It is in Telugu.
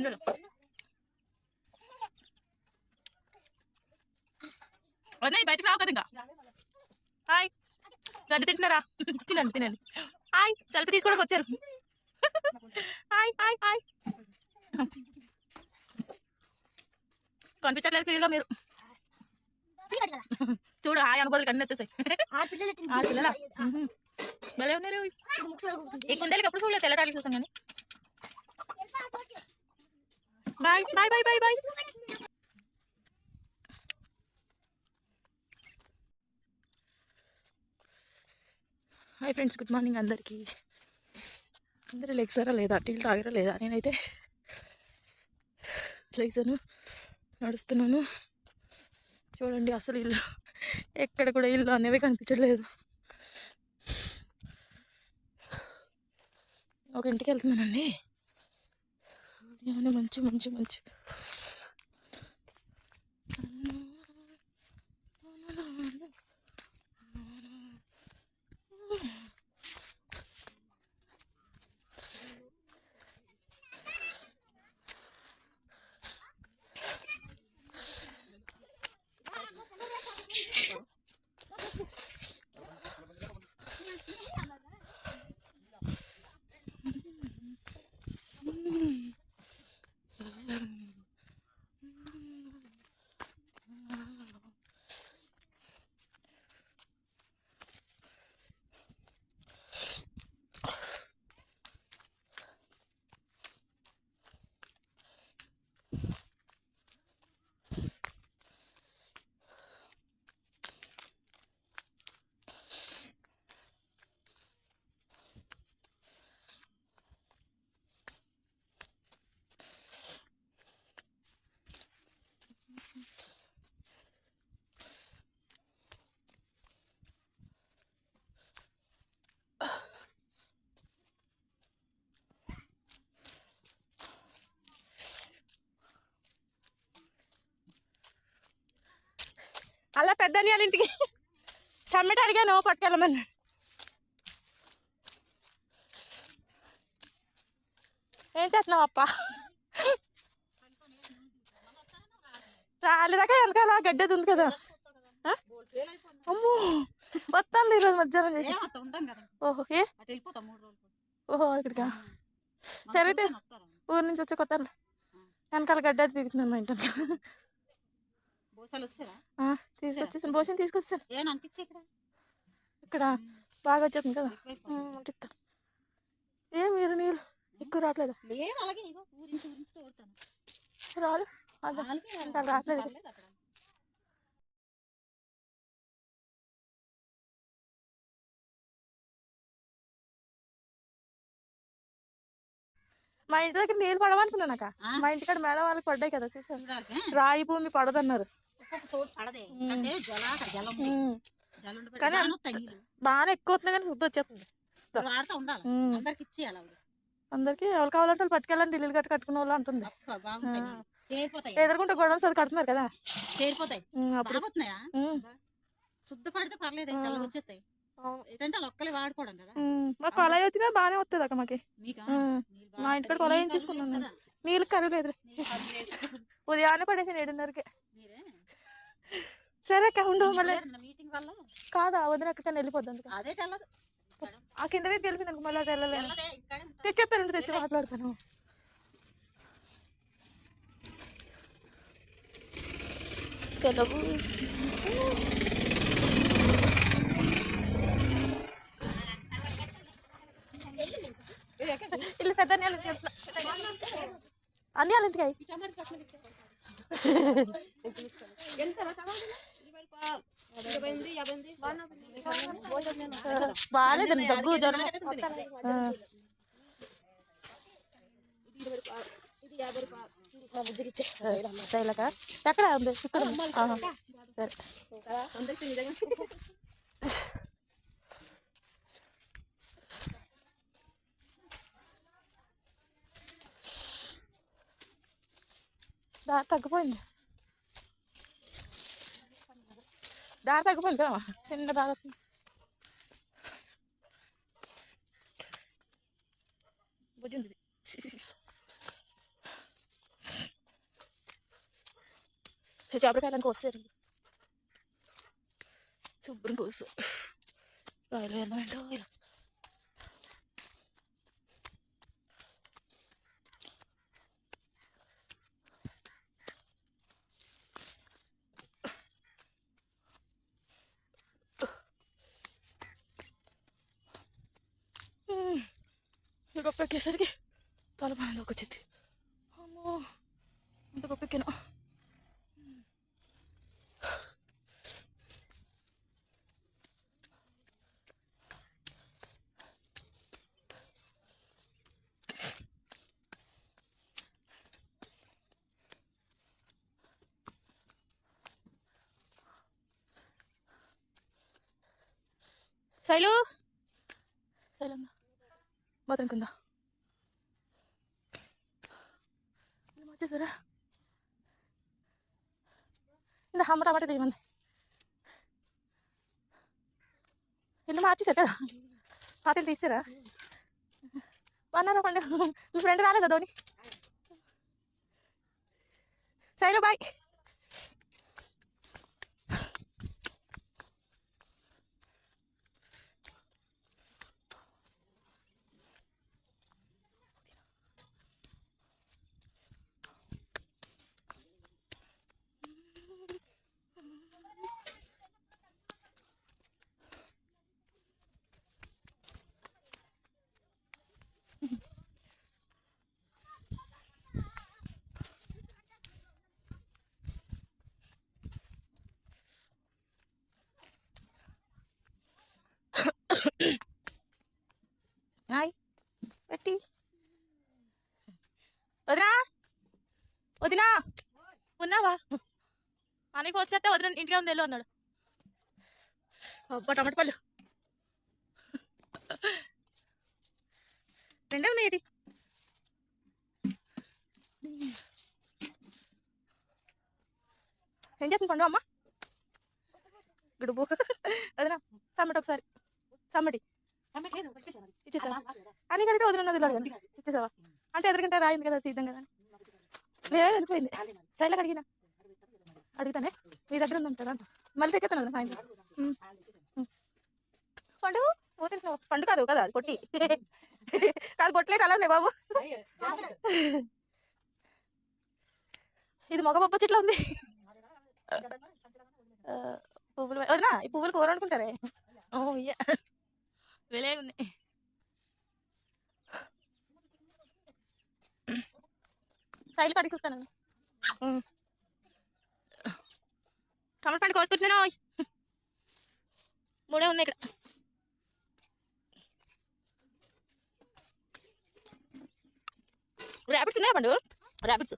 ఉండు అన్నయ్య బయటకు రావు కదా ఇంకా. హాయ్. గడ్డి తింటున్నారా? తినండి తినండి. హాయ్. చలిపి తీసుకోవడానికి వచ్చారు. Hi hi hi. కనిపించట్లేదు క్లియర్గా మీరు. చూడు హాయ్ అనుకోదు అన్నీ వచ్చేసాయి ఆ పిల్లల భలే ఉన్నారు. ఈ కుందేలకి ఎప్పుడు చూడలేదు తెల్లటానికి చూసాను కానీ. Bye bye bye bye bye hi friends good morning అందరికీ. అందరూ లెగ్సారా లేదా? టీలు తాగరా లేదా? నేనైతే లెగ్సాను నడుస్తున్నాను. చూడండి అసలు ఇల్లు ఎక్కడ కూడా ఇల్లు అనేవి కనిపించట్లేదు. ఒక ఇంటికి వెళ్తున్నానండి. 어디 안에 먼지 먼지 먼지 అలా వాళ్ళ ఇంటికి సమ్మెట్ అడిగాను పట్టుకెళ్ళమని ఏం చేస్తున్నావు అప్ప? రాలేదాకా వెనకాల గడ్డది ఉంది కదా? అమ్మో వస్తాను ఈరోజు మధ్యాహ్నం చేసి. ఓహో ఏ? ఓహో ఇక్కడికా సరే అయితే? ఊరు నుంచి వచ్చే కొత్త వెనకాల గడ్డ అది పీకుతున్నాను మా ఇంటి తీసుకొచ్చేసాను భోజనం అంటించే ఇక్కడ? బాగా వచ్చేస్తుంది కదా. చెప్తాను ఏ మీరు నీళ్ళు? ఎక్కువ రావట్లేదు. రాదు. అక్కడ రావట్లేదు. మా ఇంటి దగ్గర నీళ్ళు పడవనుకున్నానక్క ఆ? మా ఇంటికాడ మేడం వాళ్ళకి పడ్డాయి కదా రాయి భూమి పడదన్నారు. ఒక్కొక్క చోటు పడదే. అంటే జలాట జలం. ఉమ్, జలం ఉండి కానీ బాగానే ఎక్కువ అవుతుంది కానీ శుద్ధి వచ్చేస్తుంది. వాడుతూ ఉండాలి. అందరికి ఇచ్చేయాలి అందరికి ఎవరు కావాలంటే వాళ్ళు పట్టుకెళ్ళండి ఇల్లు కట్టి కట్టుకున్న వాళ్ళు అంటుంది ఎదురుకుంటే గొడవలు అది కడుతున్నారు కదా. చేరిపోతాయి. అప్పుడు. శుద్ధ పడితే పర్లేదు తెల్ల వచ్చేస్తాయి. అవును. ఏంటంటే వాళ్ళు ఒక్కలే వాడుకోవడం కదా. ఉమ్, మాకు కొలాయి వచ్చినా బాగానే వస్తుంది అక్క మాకి. మా ఇంటికాడ బాగుంటాయి. కొలాయి నీళ్ళు చేసుకున్నాను కరువు లేదు. నీళ్ళు కరువు. ఉదయాన్నే పడేసాను ఏడున్నరకి. సరే అక్క ఉండు మళ్ళీ. మీటింగ్ వల్ల? కాదా వదిన ఎక్కడికైనా వెళ్ళిపోద్ది అదే ఆ కింద తెలిపింది అనుకో మళ్ళీ వెళ్ళలేదు. తెచ్చేస్తాను తెచ్చి మాట్లాడతాను. చలో ఇల్లు పెద్ద అన్ని చెప్తా అన్ని వాళ్ళ ఇంటికి బాగాలేదండి దగ్గు జ్వరం. శైలక ఎక్కడ ఉంది ఇక్కడ. సరే దారి తగ్గిపోయింది దారి తగ్గిపోయింది చిన్న దారి Будем Saya cakap berkaitan kosir. Sumber kosir. Lain-lain-lain. గొప్పెక్కేసరికి గొప్ప తల పని వచ్చింది అమ్మో అంత గొప్ప శైలు శైలమ్మ బాత్రూమ్ కింద వచ్చేసారా ఇంత అమ్మ టమాటా తీయమంది. ఇల్లు మార్చేసారు కదా? పాతలు తీసారా? బాగున్నారా పండు? మీ ఫ్రెండ్ రాలేదు ధోని? శైలు బాయ్ హాయ్ పెట్టి వదినా? వదినా? ఉన్నావా? మనకి వచ్చేస్తే వదిన ఇంటికి ఉంది వెళ్ళు అన్నాడు. అబ్బా టమాటా పళ్ళు. రెండే ఉన్నాయి ఏం చేస్తుంది పండు అమ్మ? గుడుబు వదినా సమ్మటి ఒకసారి. సమ్మటి. ఇచ్చేసావా? అని కడితే వదిలిన్నది అడగండి ఇచ్చేసావా? అంటే ఎదురుకంటే రాయింది కదా తీద్దాం కదా. లేదు వెళ్ళిపోయింది. సైడ్లో అడిగినా. అడుగుతానే? మీ దగ్గర ఉందంటారా మళ్ళీ తెచ్చేస్తాను కదా సాయంత్రం. పండు పోతున్నావు పండు కాదు కదా అది కొట్టి. కాదు కొట్టలేట అలానే బాబు. ఇది మగ పప్పు చెట్ల ఉంది. పువ్వులు వదినా ఈ పువ్వులు కూర అనుకుంటారే ఓ ఇయ్య. వెలే ఉన్నాయి. సైలు కడిగి చూస్తాను టమాటా పండు కోసుకుంటున్నాను మూడే ఉన్నాయి ఇక్కడ. ర్యాబిట్స్ ఉన్నాయా పండు? ర్యాబిట్స్